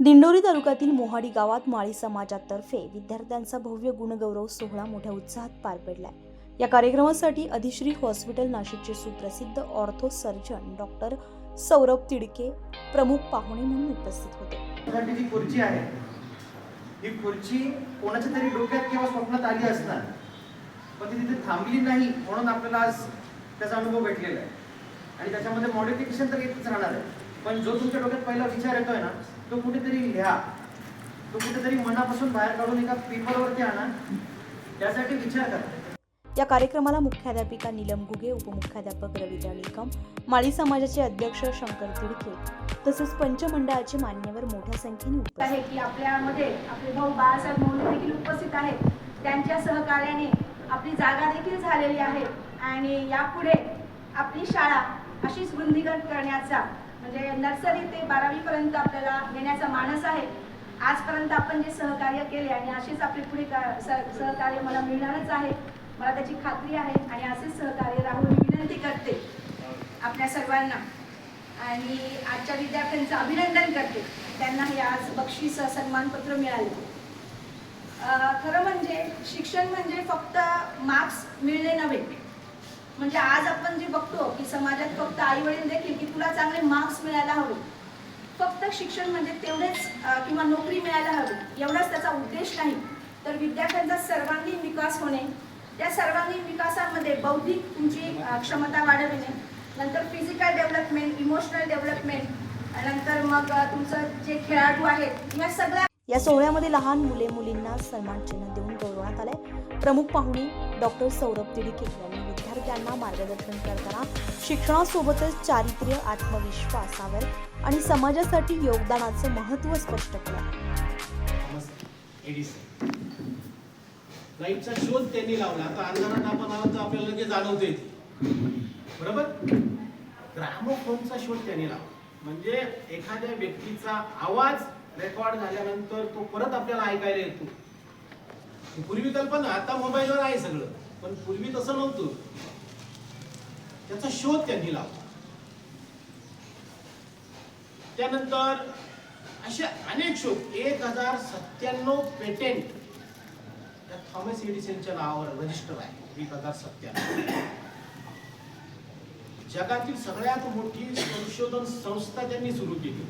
दिंडोरी तालुक्यातील मोहाडी गावात माळी समाजातर्फे विद्यार्थ्यांचा भव्य गुणगौरव सोहळा मोठ्या उत्साहात पार पडलाय. या कार्यक्रमासाठी अधिश्री हॉस्पिटल नाशिकचे सुप्रसिद्ध ortho surgeon doctor Saurabh Tidke प्रमुख पाहुणे म्हणून उपस्थित होते. जी खुर्ची आहे ही खुर्ची कोणाच्या तरी डोक्यात किंवा स्वप्नात आली असणार पण ती तिथे थांबली नाही म्हणून आपल्याला आज त्याचा अनुभव भेटलेला आहे. आणि त्याच्यामध्ये मॉडिफिकेशन तर येतच राहणार आहे. पण जो तुमच्या डोक्यात पहिला विचार येतोय ना तो कुठेतरी लिहा. तो कुठेतरी मनापासून बाहेर काढून एका पेपरवरती आणा. त्यासाठी विचार करा. या कार्यक्रमाला मुख्याध्यापिका नीलम घुगे उपमुख्याध्यापक रवींद्र निकम माळी समाजाचे अध्यक्ष शंकर तिडके तसेच पंचमंडळाचे मान्यवर मोठ्या संख्येने उपस्थित आहे की आपल्यामध्ये आपले भाऊ बाळासाहेब मोहन देखील उपस्थित आहेत. त्यांच्या सहकार्याने आपली जागा देखील झालेली आहे. आणि यापुढे आपली शाळा अशीच वृद्धिंगत करण्याचा म्हणजे नर्सरी ते बारावीपर्यंत आपल्याला घेण्याचा मानस आहे. आजपर्यंत आपण जे सहकार्य केले आणि असेच आपले पुढे का- सहकार्य मला मिळणारच आहे. मला त्याची खात्री आहे आणि असेच सहकार्य राहून मी विनंती करते आपल्या सर्वांना. आणि आजच्या विद्यार्थ्यांचं अभिनंदन करते. त्यांना हे आज बक्षीस सन्मानपत्र मिळाले. खरं म्हणजे शिक्षण म्हणजे फक्त मार्क्स मिळणे नव्हे. म्हणजे आज आपण जे बघतो की समाजात फक्त आई वडील देखील तुला चांगले मार्क्स मिळायला हवे. फक्त शिक्षण म्हणजे तेवढेच किंवा नोकरी मिळायला हवी. एवढाच त्याचा उद्देश नाही. तर विद्यार्थ्यांचा सर्वांगीण विकास होणे त्या सर्वांगीण विकासामध्ये बौद्धिक तुमची क्षमता वाढविणे नंतर फिजिकल डेव्हलपमेंट इमोशनल डेव्हलपमेंट नंतर मग तुमचं जे खेळाडू आहेत या सगळ्या या सोहळ्यामध्ये लहान मुले मुलींना सन्मान चिन्ह देऊन गौरवण्यात आलंय. प्रमुख पाहुणे डॉक्टर सौरभ तिडके यांनी विद्यार्थ्यांना मार्गदर्शन करताना शिक्षणासोबतच चारित्र्य आत्मविश्वासावर आणि समाजासाठी योगदानाचं महत्त्व स्पष्ट केलं. लाईटचा शोध त्यांनी लावला. आता अंधारात आपण आहोत तर आपल्याला लगेच जाणवते बरोबर? ग्रामोफोनचा शोध त्यांनी लावला. म्हणजे एखाद्या व्यक्तीचा आवाज रेकॉर्ड झाल्यानंतर तो परत आपल्याला ऐकायला येतो. पूर्वी कल्पना आता मोबाईलवर आहे सगळं. पण पूर्वी तसं नव्हतं. त्याचा शोध त्यांनी लावला. त्यानंतर असे अनेक शोध. एक हजार सत्त्याण्णव पेटेंट. त्या थॉमस एडिसनच्या नावावर रजिस्टर आहे. एक हजार सत्त्याण्णव. जगातील सगळ्यात मोठी संशोधन संस्था त्यांनी सुरू केली.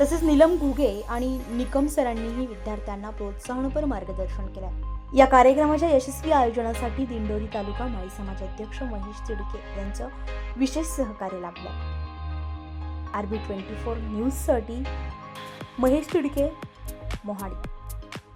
तसेच नीलम घुगे आणि निकम सरांनीही विद्यार्थ्यांना प्रोत्साहनपर मार्गदर्शन केलं या कार्यक्रमाच्या यशस्वी आयोजनासाठी दिंडोरी तालुका माळी समाजाध्यक्ष महेश तिडके यांचं विशेष सहकार्य लाभलं. आरबी ट्वेंटी फोर न्यूजसाठी महेश तिडके मोहाडी.